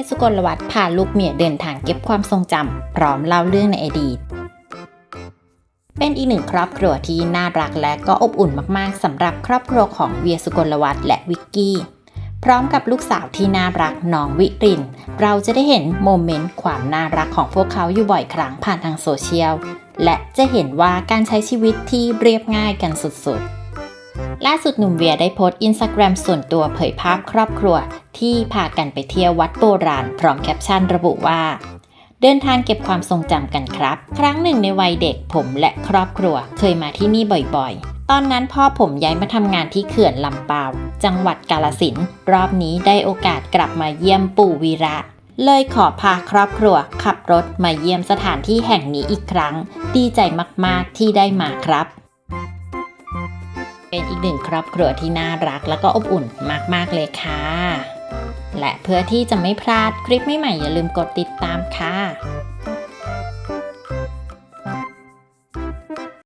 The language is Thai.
วียสุกลวัฒน์พาลูกเมียเดินทางเก็บความทรงจำพร้อมเล่าเรื่องในอดีต เป็นอีกหนึ่งครอบครัวที่น่ารักและก็อบอุ่นมากๆสำหรับครอบครัวของเวียสุกลวัฒน์และวิกกี้ พร้อมกับลูกสาวที่น่ารักน้องวิริน เราจะได้เห็นโมเมนต์ความน่ารักของพวกเขาอยู่บ่อยครั้งผ่านทางโซเชียลและจะเห็นว่าการใช้ชีวิตที่เรียบง่ายกันสุดๆ ล่าสุดหนุ่มเวียได้โพสต์อินสตาแกรมส่วนตัวเผยภาพครอบครัว ที่พากันไปเที่ยววัดโบราณ พร้อมแคปชั่นระบุว่า เดินทางเก็บความทรงจำกันครับ ครั้งหนึ่งในวัยเด็กผมและครอบครัวเคยมาที่นี่บ่อยๆ ตอนนั้นพ่อผมย้ายมาทำงานที่เขื่อนลำปาว จังหวัดกาลสินรอบนี้ได้โอกาสกลับมาเยี่ยมปู่วีระเลยขอพาครอบครัว ขับรถมาเยี่ยมสถานที่แห่งนี้อีกครั้ง ดีใจมากๆที่ได้มาครับ เป็นอีกหนึ่งครอบครัวที่น่ารักแล้วก็อบอุ่นมาก ๆ เลยค่ะ และเพื่อที่จะไม่พลาดคลิปใหม่ๆอย่าลืมกดติดตามค่ะ